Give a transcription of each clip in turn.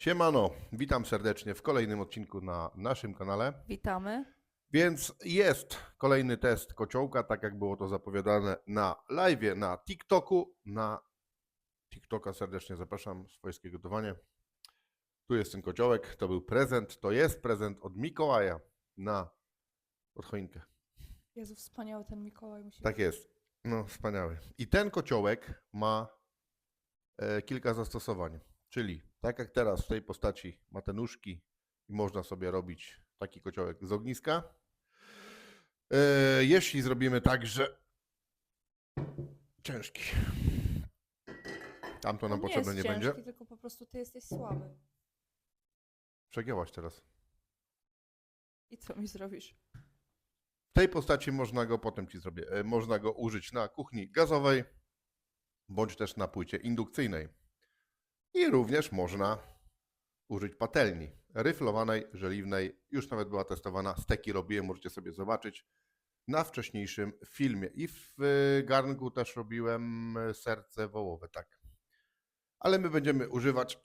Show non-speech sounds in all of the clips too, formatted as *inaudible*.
Siemano, witam serdecznie w kolejnym odcinku na naszym kanale. Witamy. Więc jest kolejny test kociołka, tak jak było to zapowiadane na live, na TikToku. Na TikToka serdecznie zapraszam, swojskie gotowanie. Tu jest ten kociołek, to był prezent, to jest prezent od Mikołaja na pod choinkę. Jezu, wspaniały ten Mikołaj musi Tak jest. No, wspaniały. I ten kociołek ma e, kilka zastosowań. Czyli tak jak teraz w tej postaci ma te nóżki i można sobie robić taki kociołek z ogniska. E, jeśli zrobimy tak, że ciężki. Tam to nam potrzebne nie, nie jest będzie. ciężki, tylko po prostu ty jesteś słaby. Przegięłaś teraz. I co mi zrobisz? W tej postaci można go, potem ci zrobię, e, można go użyć na kuchni gazowej, bądź też na płycie indukcyjnej. I również można użyć patelni ryflowanej, żeliwnej. Już nawet była testowana, steki robiłem, możecie sobie zobaczyć na wcześniejszym filmie. I w e, garnku też robiłem e, serce wołowe, tak. Ale my będziemy używać,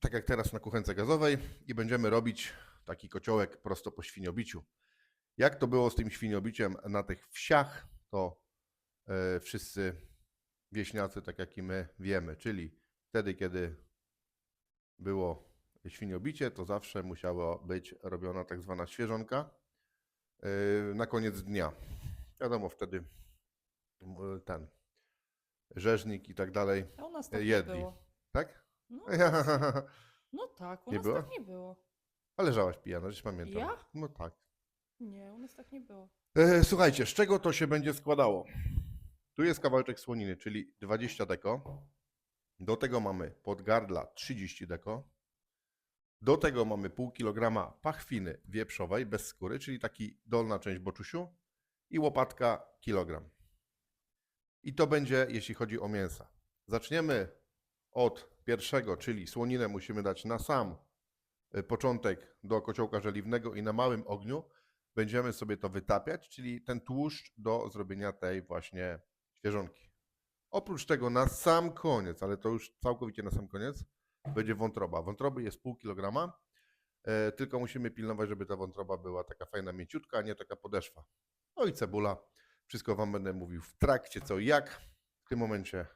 tak jak teraz na kuchence gazowej, i będziemy robić taki kociołek prosto po świniobiciu. Jak to było z tym świniobiciem na tych wsiach, to e, wszyscy wieśniacy, tak jak i my, wiemy. Czyli wtedy, kiedy było świniobicie, to zawsze musiała być robiona tak zwana świeżonka e, na koniec dnia. Wiadomo, wtedy ten rzeźnik i tak dalej, A u nas tak jedli. nie było. tak? No, *laughs* no tak, u Nie nas było? tak nie było. A leżałaś pijana, żeś pamiętam. Ja? No tak. Nie, u nas tak nie było. E, Słuchajcie, z czego to się będzie składało? Tu jest kawałeczek słoniny, czyli 20 deko. Do tego mamy podgardla 30 deko. Do tego mamy pół kilograma pachwiny wieprzowej bez skóry, czyli taki dolna część boczusiu i łopatka kilogram. I to będzie, jeśli chodzi o mięsa. Zaczniemy od pierwszego, czyli słoninę musimy dać na sam y, początek do kociołka żeliwnego i na małym ogniu będziemy sobie to wytapiać, czyli ten tłuszcz do zrobienia tej właśnie świeżonki. Oprócz tego na sam koniec, ale to już całkowicie na sam koniec, będzie wątroba. Wątroby jest pół kilograma, e, tylko musimy pilnować, żeby ta wątroba była taka fajna, mięciutka, a nie taka podeszwa. No i cebula. Wszystko Wam będę mówił w trakcie, co i jak. W tym momencie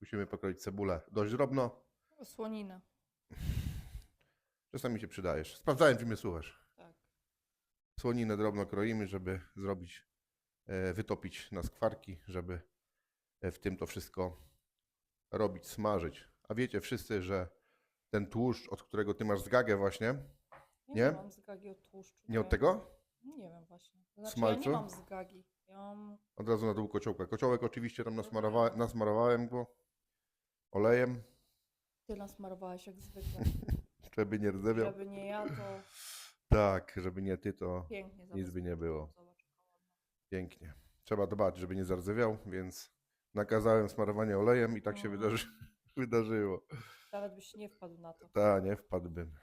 musimy pokroić cebulę dość drobno. Słonina. Czasami się przydajesz. Sprawdzałem, czy mnie słuchasz. Tak. Słoninę drobno kroimy, żeby zrobić, e, wytopić na skwarki, żeby w tym to wszystko robić, smażyć. A wiecie wszyscy, że ten tłuszcz, od którego ty masz zgagę właśnie, Nie? nie mam zgagi od tłuszczu. nie od tego? Nie wiem właśnie. To Znaczy Smalcu? ja nie mam zgagi. Ja mam... Od razu na dół kociołka. Kociołek oczywiście tam nasmarowałem, nasmarowałem go olejem, Ty nasmarowałeś jak zwykle. *laughs* żeby nie rdzewiał. Żeby nie ja, to Tak, żeby nie ty, to pięknie Nic by nie było. Zobacz, pięknie. Trzeba dbać, żeby nie zardzewiał, więc nakazałem smarowanie olejem i tak się Mm. wydarzy, *laughs* wydarzyło. Nawet byś nie wpadł na to. Ta, nie wpadłbym.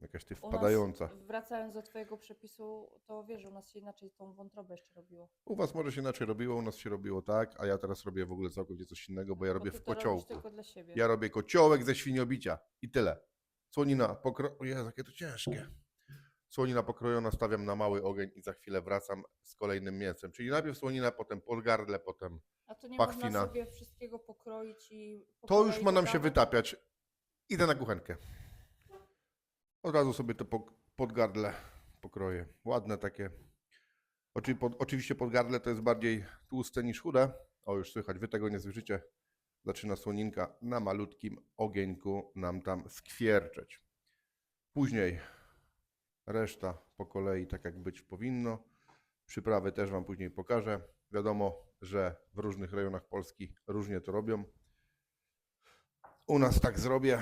Jakaś ty U nas, wpadająca. wracając do twojego przepisu, to wiesz, u nas się inaczej tą wątrobę jeszcze robiło. U was może się inaczej robiło, u nas się robiło tak, a ja teraz robię w ogóle całkowicie coś innego, bo ja Bo robię ty w to robisz kociołku. tylko dla siebie. Ja robię kociołek ze świniobicia i tyle. Słonina pokro... O Jezu, jakie to ciężkie. Słonina pokrojona stawiam na mały ogień i za chwilę wracam z kolejnym mięsem. Czyli najpierw słonina, potem podgardle, potem... A to nie pachwina. można sobie wszystkiego pokroić i po To już kolei ma nam się dodawać? wytapiać. Idę na kuchenkę. Od razu sobie to po- podgardle pokroję. Ładne takie. Oczy, pod, oczywiście podgardle to jest bardziej tłuste niż chude. O, już słychać, wy tego nie słyszycie. Zaczyna słoninka na malutkim ogieńku nam tam skwierczeć. Później reszta po kolei, tak jak być powinno. Przyprawy też Wam później pokażę. Wiadomo, że w różnych rejonach Polski różnie to robią. U nas tak zrobię.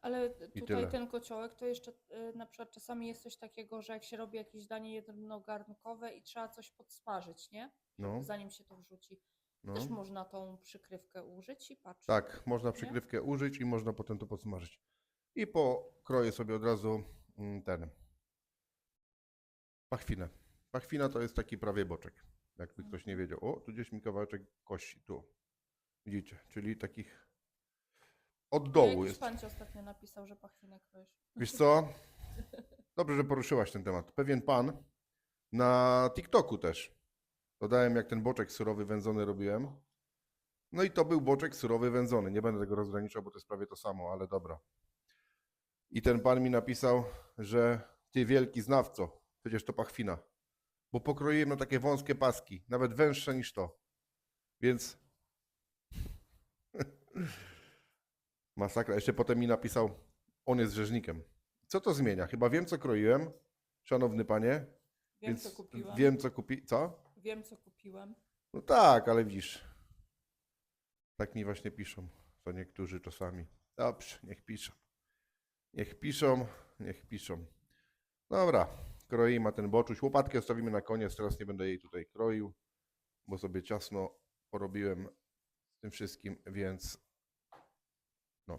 Ale tyle. tutaj ten kociołek to jeszcze y, na przykład czasami jest coś takiego, że jak się robi jakieś danie jednogarnkowe i trzeba coś podsmażyć, nie? No, Zanim się to wrzuci. no. Też można tą przykrywkę użyć i patrz. Tak, można przykrywkę użyć i można potem to podsmażyć. I pokroję sobie od razu ten pachwinę. Pachwina to jest taki prawie boczek. Jakby ktoś nie wiedział. O, tu gdzieś mi kawałeczek kości, tu. Widzicie, czyli takich od dołu Jakiś jest. pan ci ostatnio napisał, że pachwinę kroisz. Wiesz co? Dobrze, że poruszyłaś ten temat. Pewien pan na TikToku też. Dodałem, jak ten boczek surowy wędzony robiłem. No i to był boczek surowy wędzony. Nie będę tego rozgraniczał, bo to jest prawie to samo, ale dobra. I ten pan mi napisał, że ty wielki znawco, przecież to pachwina. Bo pokroiłem na takie wąskie paski, nawet węższe niż to. Więc *laughs* masakra. Jeszcze potem mi napisał, on jest rzeźnikiem. Co to zmienia? Chyba wiem, co kroiłem, szanowny panie. Wiem, więc co kupiłem. Wiem, co kupi... Co? Wiem, co kupiłem. No tak, ale widzisz. Tak mi właśnie piszą, to niektórzy czasami. Dobrze, niech piszą. Niech piszą, niech piszą. Dobra, kroi ma ten boczuś. Łopatkę stawimy na koniec, teraz nie będę jej tutaj kroił, bo sobie ciasno porobiłem z tym wszystkim, więc no.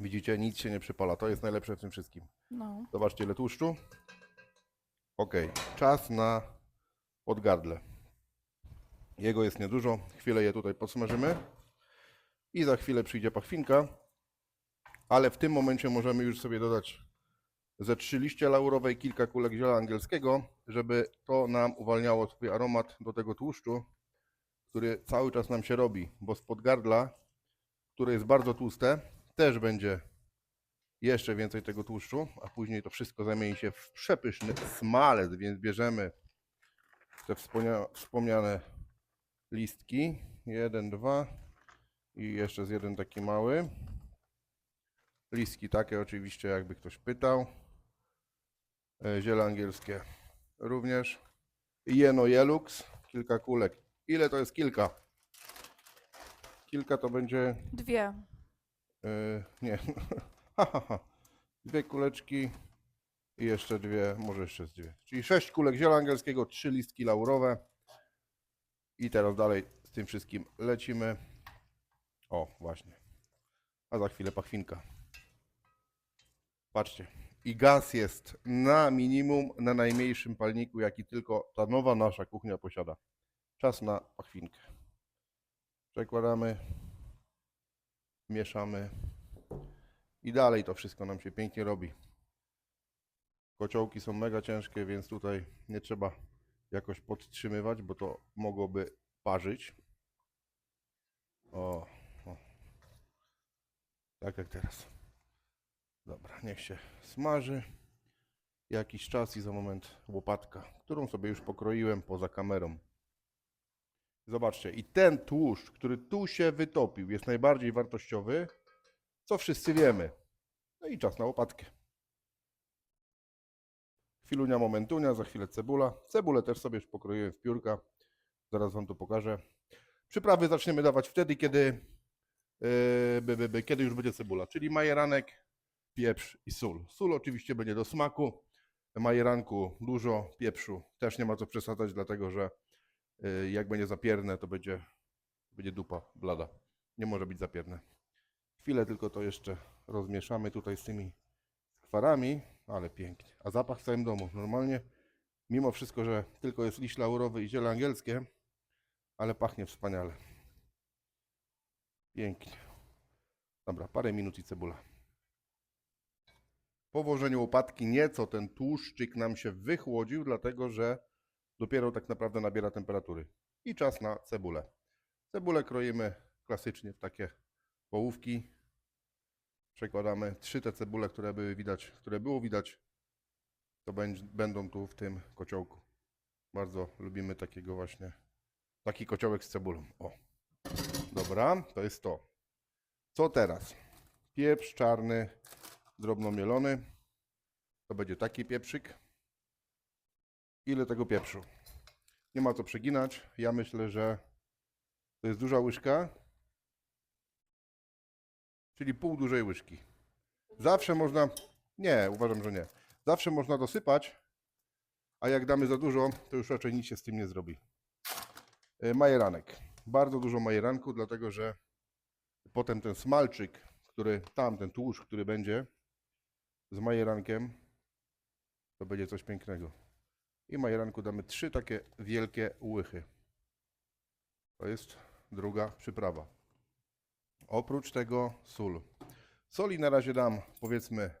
Widzicie, nic się nie przypala. To jest najlepsze w tym wszystkim. No. Zobaczcie, ile tłuszczu. Ok, czas na podgardle. Jego jest niedużo. Chwilę je tutaj podsmażymy. I za chwilę przyjdzie pachwinka. Ale w tym momencie możemy już sobie dodać ze trzy liście laurowe i kilka kulek ziela angielskiego, żeby to nam uwalniało swój aromat do tego tłuszczu, który cały czas nam się robi, bo z podgardla, które jest bardzo tłuste, też będzie jeszcze więcej tego tłuszczu, a później to wszystko zamieni się w przepyszny smalec, więc bierzemy te wspomnia- wspomniane listki. Jeden, dwa i jeszcze z jeden taki mały. Listki takie oczywiście, jakby ktoś pytał. E, Ziele angielskie również. Jeno Jelux, kilka kulek. Ile to jest kilka? Kilka to będzie Dwie. Yy, nie. *laughs* Dwie kuleczki i jeszcze dwie, może jeszcze z dwie. Czyli sześć kulek ziela angielskiego, trzy listki laurowe. I teraz dalej z tym wszystkim lecimy. O, właśnie. A za chwilę pachwinka. Patrzcie. I gaz jest na minimum, na najmniejszym palniku, jaki tylko ta nowa nasza kuchnia posiada. Czas na pachwinkę. Przekładamy mieszamy i dalej to wszystko nam się pięknie robi. Kociołki są mega ciężkie, więc tutaj nie trzeba jakoś podtrzymywać, bo to mogłoby parzyć. O. Tak jak teraz. Dobra, niech się smaży. Jakiś czas i za moment łopatka, którą sobie już pokroiłem poza kamerą. Zobaczcie, i ten tłuszcz, który tu się wytopił, jest najbardziej wartościowy, co wszyscy wiemy. No i czas na łopatkę. Chwilunia, momentunia, za chwilę cebula. Cebulę też sobie już pokroiłem w piórka. Zaraz Wam to pokażę. Przyprawy zaczniemy dawać wtedy, kiedy, by, by, by, kiedy już będzie cebula, czyli majeranek, pieprz i sól. Sól oczywiście będzie do smaku. Majeranku dużo, pieprzu też nie ma co przesadzać, dlatego że Y, jak będzie zapierne, to będzie, będzie dupa blada. Nie może być zapierne. Chwilę tylko to jeszcze rozmieszamy tutaj z tymi skwarami, ale pięknie. A zapach w całym domu. Normalnie, mimo wszystko, że tylko jest liść laurowy i ziele angielskie, ale pachnie wspaniale. Pięknie. Dobra, parę minut i cebula. Po włożeniu łopatki nieco ten tłuszczyk nam się wychłodził, dlatego że dopiero tak naprawdę nabiera temperatury. I czas na cebulę. Cebulę kroimy klasycznie w takie połówki. Przekładamy trzy te cebule, które były widać, które było widać, to będ- będą tu w tym kociołku. Bardzo lubimy takiego właśnie, taki kociołek z cebulą. O, dobra, to jest to. Co teraz? Pieprz czarny, drobno mielony. To będzie taki pieprzyk. Ile tego pieprzu? Nie ma co przeginać. Ja myślę, że to jest duża łyżka, czyli pół dużej łyżki. Zawsze można. Nie, uważam, że nie. Zawsze można dosypać, a jak damy za dużo, to już raczej nic się z tym nie zrobi. E, Majeranek. Bardzo dużo majeranku, dlatego że potem ten smalczyk, który tam, ten tłuszcz, który będzie z majerankiem, to będzie coś pięknego. I majeranku damy trzy takie wielkie łychy. To jest druga przyprawa. Oprócz tego sól. Soli na razie dam powiedzmy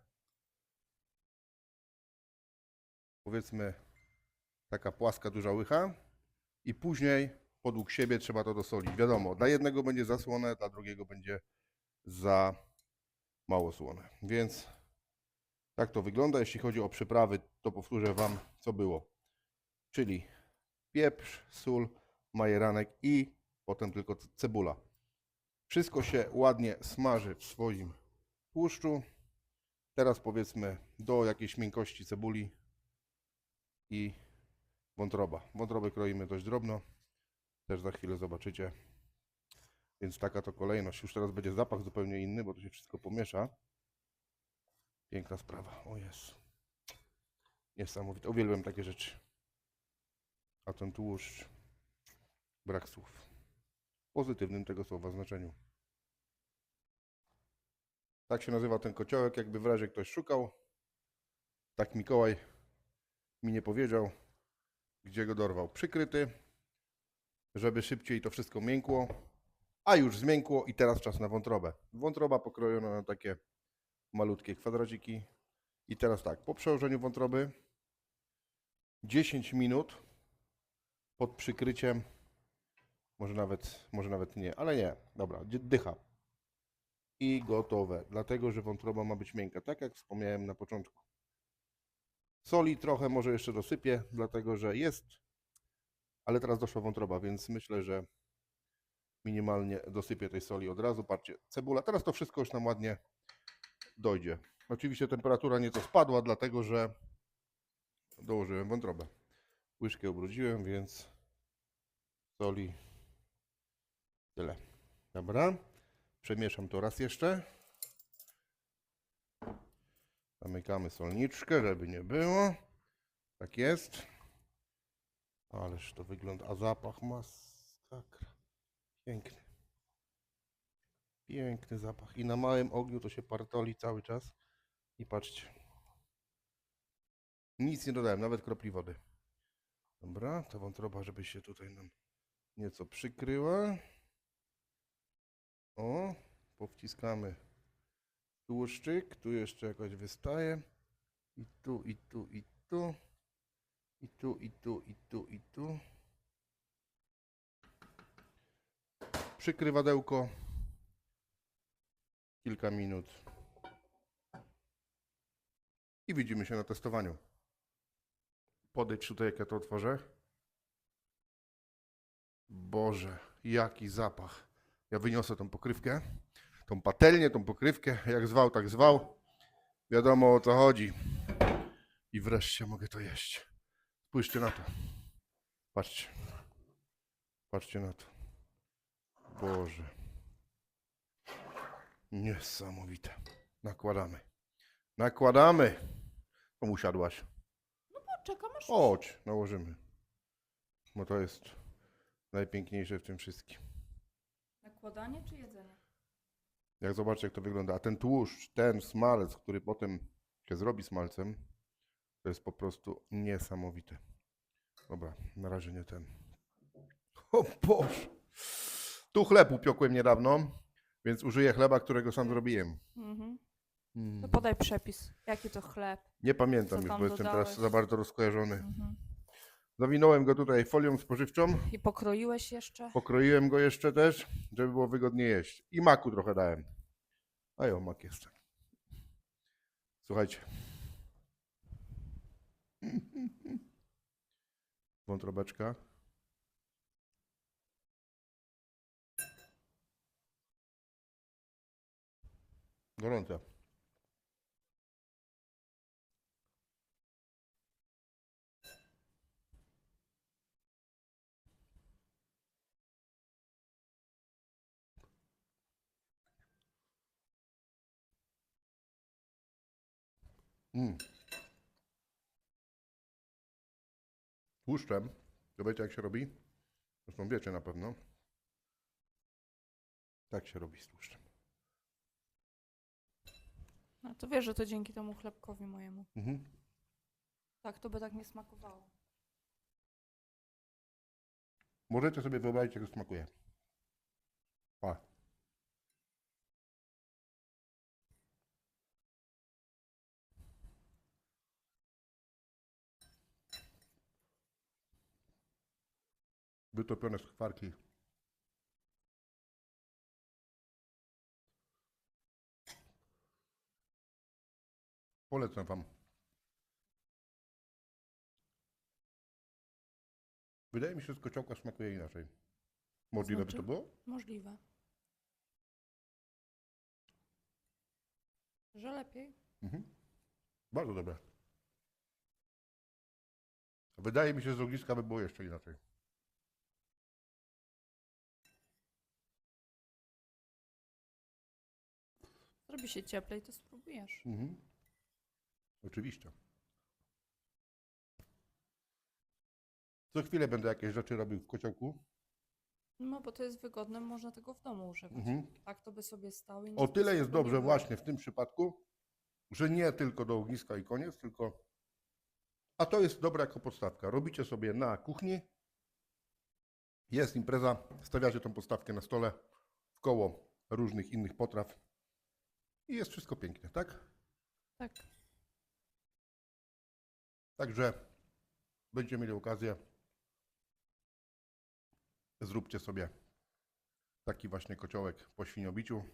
powiedzmy taka płaska duża łycha i później podług siebie trzeba to dosolić. Wiadomo, dla jednego będzie za słone, dla drugiego będzie za mało słone. Więc tak to wygląda. Jeśli chodzi o przyprawy, to powtórzę Wam, co było. Czyli pieprz, sól, majeranek i potem tylko cebula. Wszystko się ładnie smaży w swoim tłuszczu. Teraz powiedzmy do jakiejś miękkości cebuli i wątroba. Wątrobę kroimy dość drobno. Też za chwilę zobaczycie. Więc taka to kolejność. Już teraz będzie zapach zupełnie inny, bo to się wszystko pomiesza. Piękna sprawa. O jest. Niesamowite. Uwielbiam takie rzeczy. A ten tłuszcz. Brak słów. W pozytywnym tego słowa znaczeniu. Tak się nazywa ten kociołek, jakby w razie ktoś szukał. Tak Mikołaj mi nie powiedział, gdzie go dorwał. Przykryty, żeby szybciej to wszystko miękło. A już zmiękło i teraz czas na wątrobę. Wątroba pokrojona na takie malutkie kwadraciki. I teraz tak, po przełożeniu wątroby 10 minut pod przykryciem, może nawet, może nawet nie, ale nie, dobra, dy- dycha. I gotowe, dlatego że wątroba ma być miękka, tak jak wspomniałem na początku. Soli trochę może jeszcze dosypię, dlatego że jest, ale teraz doszła wątroba, więc myślę, że minimalnie dosypię tej soli od razu. Patrzcie, cebula, teraz to wszystko już nam ładnie dojdzie. Oczywiście temperatura nieco spadła, dlatego że dołożyłem wątrobę. Łyżkę ubrudziłem, więc soli tyle. Dobra, przemieszam to raz jeszcze. Zamykamy solniczkę, żeby nie było. Tak jest. Ależ to wygląda, a zapach masakra. Piękny. Piękny zapach. I na małym ogniu to się partoli cały czas. I patrzcie. Nic nie dodałem, nawet kropli wody. Dobra, ta wątroba, żeby się tutaj nam nieco przykryła. O, powciskamy tłuszczyk. Tu jeszcze jakoś wystaje. I tu, i tu, i tu. I tu, i tu, i tu, i tu. Przykrywadełko. Kilka minut. I widzimy się na testowaniu. Podejdź tutaj, jak ja to otworzę. Boże, jaki zapach. Ja wyniosę tą pokrywkę, tą patelnię, tą pokrywkę, jak zwał, tak zwał. Wiadomo o co chodzi. I wreszcie mogę to jeść. Spójrzcie na to. Patrzcie. Patrzcie na to. Boże. Niesamowite. Nakładamy. Nakładamy. Komu usiadłaś? Czekam aż Chodź, nałożymy. Bo to jest najpiękniejsze w tym wszystkim. nakładanie czy jedzenie? Jak zobaczcie, jak to wygląda. A ten tłuszcz, ten smalec, który potem się zrobi smalcem, to jest po prostu niesamowite. Dobra, na razie nie ten. O Boże! Tu chleb upiokłem niedawno, więc użyję chleba, którego sam zrobiłem. Mhm. Mm. To podaj przepis. Jaki to chleb? Nie pamiętam Co już, tam bo jestem teraz dodałeś? za bardzo rozkojarzony. Mhm. Zawinąłem go tutaj folią spożywczą. I pokroiłeś jeszcze? Pokroiłem go jeszcze też, żeby było wygodnie jeść. I maku trochę dałem. A jo, mak jest. Słuchajcie. *laughs* Wątrobeczka. Gorące. Mm. Tłuszczem, to wiecie jak się robi? Zresztą wiecie na pewno. Tak się robi z tłuszczem. No to wiesz, że to dzięki temu chlebkowi mojemu. Mhm. Tak, to by tak nie smakowało. Możecie sobie wyobrazić, jak to smakuje. Wytopione skwarki. Polecam Wam. Wydaje mi się, że z kociołka smakuje inaczej. Możliwe by Znaczy? to było? Możliwe. Że lepiej? Mhm. Bardzo dobre. Wydaje mi się, że z ogniska by było jeszcze inaczej. Zrobi się cieplej, to spróbujesz. Mhm. Oczywiście. Co chwilę będę jakieś rzeczy robił w kociołku. No bo to jest wygodne, można tego w domu używać. Mhm. Tak to by sobie stały. i O by tyle jest nie dobrze było. właśnie w tym przypadku, że nie tylko do ogniska i koniec, tylko. A to jest dobra jako podstawka. Robicie sobie na kuchni. Jest impreza, stawiacie tą podstawkę na stole w koło różnych innych potraw i jest wszystko pięknie, tak? Tak. Także będziecie mieli okazję. Zróbcie sobie taki właśnie kociołek po świniobiciu.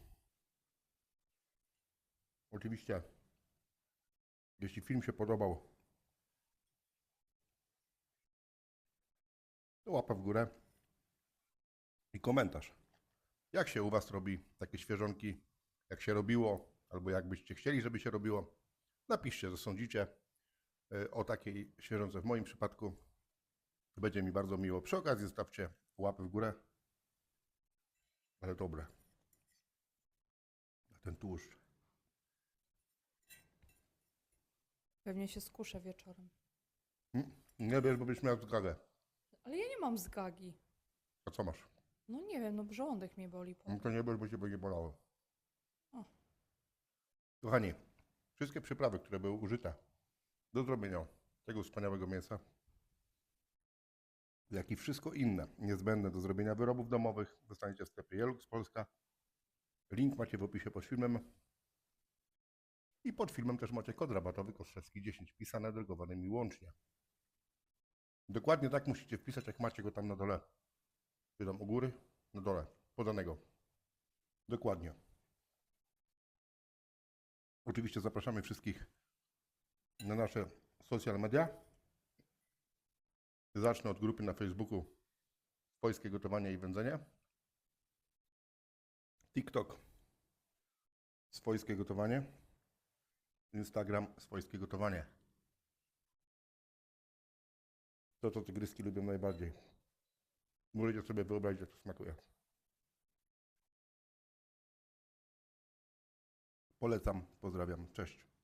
Oczywiście, jeśli film się podobał, to łapa w górę i komentarz. Jak się u Was robi takie świeżonki? Jak się robiło? Albo jak byście chcieli, żeby się robiło? Napiszcie, co sądzicie y, o takiej świeżonce w moim przypadku. Będzie mi bardzo miło. Przy okazji zostawcie łapy w górę. Ale dobre. A Ten tłuszcz. Pewnie się skuszę wieczorem. Mm, Nie wiesz, bo byś miał zgagę. Ale ja nie mam zgagi. A co masz? No nie wiem, no żołądek mnie boli. Po... No to nie wiesz, bo cię będzie bolało. Kochani, wszystkie przyprawy, które były użyte do zrobienia tego wspaniałego mięsa, jak i wszystko inne niezbędne do zrobienia wyrobów domowych, dostaniecie w sklepie Jelux Polska. Link macie w opisie pod filmem. I pod filmem też macie kod rabatowy Kostrzewski 10 pisane drogowanymi łącznie. Dokładnie tak musicie wpisać, jak macie go tam na dole. Czy tam u góry? Na dole, podanego. Dokładnie. Oczywiście zapraszamy wszystkich na nasze social media. Zacznę od grupy na Facebooku Swojskie Gotowanie i Wędzenie. TikTok Swojskie Gotowanie. Instagram Swojskie Gotowanie. To, co tygryski lubią najbardziej. Możecie sobie wyobrazić, jak to smakuje. Polecam, pozdrawiam, cześć.